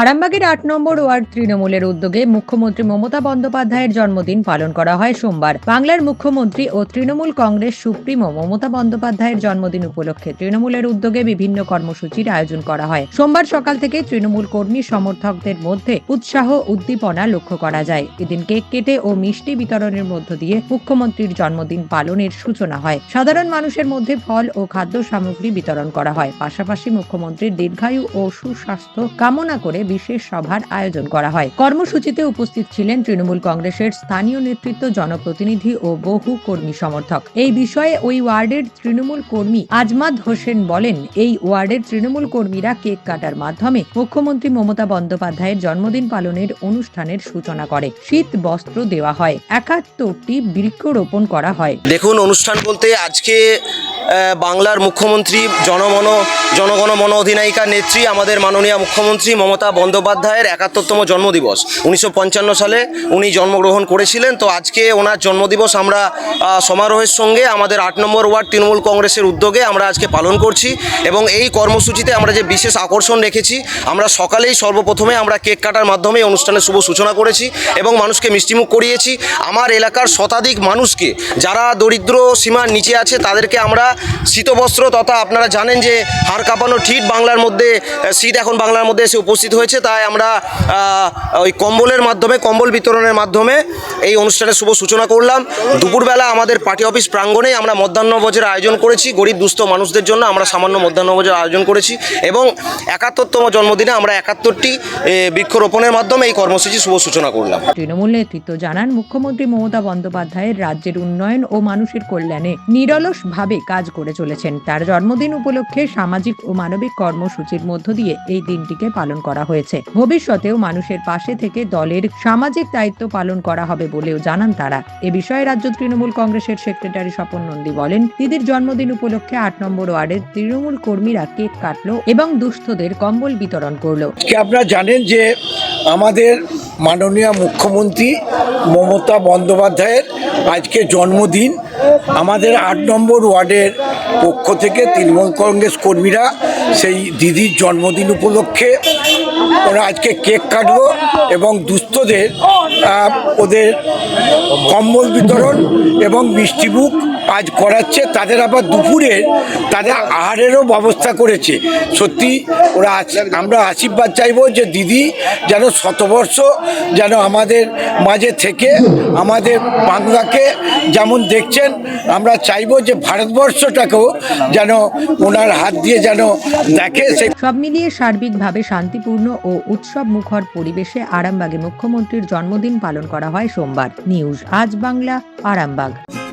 আরামবাগের আট নম্বর ওয়ার্ড তৃণমূলের উদ্যোগে মুখ্যমন্ত্রী মমতা বন্দ্যোপাধ্যায়ের জন্মদিন পালন করা হয় সোমবার। বাংলার মুখ্যমন্ত্রী ও তৃণমূল কংগ্রেস সুপ্রিমো মমতা বন্দ্যোপাধ্যায়ের জন্মদিন উপলক্ষে তৃণমূলের উদ্যোগে বিভিন্ন কর্মসূচির আয়োজন করা হয়। সোমবার সকাল থেকে তৃণমূল কর্মী সমর্থকদের মধ্যে উৎসাহ, উদ্দীপনা লক্ষ্য করা যায়। এদিন কেক কেটে ও মিষ্টি বিতরণের মধ্য দিয়ে মুখ্যমন্ত্রীর জন্মদিন পালনের সূচনা হয়। সাধারণ মানুষের মধ্যে ফল ও খাদ্য সামগ্রী বিতরণ করা হয়। পাশাপাশি মুখ্যমন্ত্রীর দীর্ঘায়ু ও সুস্বাস্থ্য কামনা করে বিশেষ সভার আয়োজন করা হয়। কর্মসূচিতে উপস্থিত ছিলেন তৃণমূল কংগ্রেসের স্থানীয় নেতৃত্ব, জনপ্রতিনিধি ও বহু কর্মী সমর্থক। এই বিষয়ে ওই ওয়ার্ডের তৃণমূল কর্মী আজমাদ হোসেন বলেন, এই ওয়ার্ডের তৃণমূল কর্মীরা কেক কাটার মাধ্যমে মুখ্যমন্ত্রী মমতা বন্দ্যোপাধ্যায়ের জন্মদিন পালনের অনুষ্ঠানের সূচনা করে। শীত বস্ত্র দেওয়া হয়। একাত্তরটি বৃক্ষরোপণ করা হয়। দেখুন, অনুষ্ঠান বলতে আজকে বাংলার মুখ্যমন্ত্রী, জনমন, জনগণ মন অধিনায়িকা নেত্রী, আমাদের মাননীয় মুখ্যমন্ত্রী মমতা বন্দ্যোপাধ্যায়ের একাত্তরতম জন্মদিবস। উনিশশো পঞ্চান্ন সালে উনি জন্মগ্রহণ করেছিলেন। তো আজকে ওনার জন্মদিবস আমরা সমারোহের সঙ্গে আমাদের আট নম্বর ওয়ার্ড তৃণমূল কংগ্রেসের উদ্যোগে আমরা আজকে পালন করছি এবং এই কর্মসূচিতে আমরা যে বিশেষ আকর্ষণ রেখেছি, আমরা সকালেই সর্বপ্রথমে আমরা কেক কাটার মাধ্যমে অনুষ্ঠানের শুভ সূচনা করেছি এবং মানুষকে মিষ্টিমুখ করিয়েছি। আমার এলাকার শতাধিক মানুষকে, যারা দরিদ্র সীমার নিচে আছে, তাদেরকে আমরা শীতবস্ত্র তথা আপনারা জানেন যে হাড় কাঁপানো ঠিক বাংলার মধ্যে শীত এখন বাংলার মধ্যে এসে উপস্থিত হয়েছে। তাই আমরা ওই কম্বলের মাধ্যমে, কম্বল বিতরণের মাধ্যমে এই অনুষ্ঠানের শুভ সূচনা করলাম। দুপুরবেলা আমাদের পার্টি অফিস প্রাঙ্গণে আমরা মধ্যাহ্নভোজের আয়োজন করেছি। গরিব, দুস্থ মানুষদের জন্য আমরা সামান্য মধ্যাহ্নভোজের আয়োজন করেছি এবং একাত্তরতম জন্মদিনে আমরা একাত্তরটি বৃক্ষরোপণের মাধ্যমে এই কর্মসূচি শুভ সূচনা করলাম। তৃণমূল নেতৃত্ব জানান, মুখ্যমন্ত্রী মমতা বন্দ্যোপাধ্যায়ের রাজ্যের উন্নয়ন ও মানুষের কল্যাণে নিরলস ভাবে কাজ করে চলেছেন। তার জন্মদিন উপলক্ষে সামাজিক ও মানবিক কর্মসূচির মধ্য দিয়ে এই দিনটিকে পালন করা হয়েছে। ভবিষ্যতেও মানুষের পাশে থেকে দলের সামাজিক দায়িত্ব পালন করা হবে বলেও জানান তারা। এ বিষয়ে রাজ্য তৃণমূল কংগ্রেসের সেক্রেটারি স্বপন নন্দী বলেন দিদির জন্মদিন উপলক্ষে আট নম্বর ওয়ার্ডের তৃণমূল কর্মীরা কেক কাটলো এবং দুস্থদের কম্বল বিতরণ করল। আপনারা জানেন যে আমাদের মাননীয় মুখ্যমন্ত্রী মমতা বন্দ্যোপাধ্যায়ের আজকে জন্মদিন। আমাদের আট নম্বর ওয়ার্ডের পক্ষ থেকে তৃণমূল কংগ্রেস কর্মীরা সেই দিদির জন্মদিন উপলক্ষে ওরা আজকে কেক কাটবো এবং দুস্থদের ওদের কম্বল বিতরণ এবং মিষ্টিমুখ আজ করাচ্ছে, তাদের আবার দুপুরে তাদের আহারেরও ব্যবস্থা করেছে। সত্যি ওরা আমরা আশীর্বাদ চাইব যে দিদি যেন শতবর্ষ যেন আমাদের মাঝে থেকে আমাদের বাংলাকে যেমন দেখছেন, আমরা চাইব যে ভারতবর্ষটাকেও যেন ওনার হাত দিয়ে যেন দেখে সব মিলিয়ে সার্বিকভাবে শান্তিপূর্ণ ও উৎসব মুখর পরিবেশে আরামবাগে মুখ্যমন্ত্রীর জন্মদিন পালন করা হয় সোমবার। নিউজ, আজ বাংলা, আরামবাগ।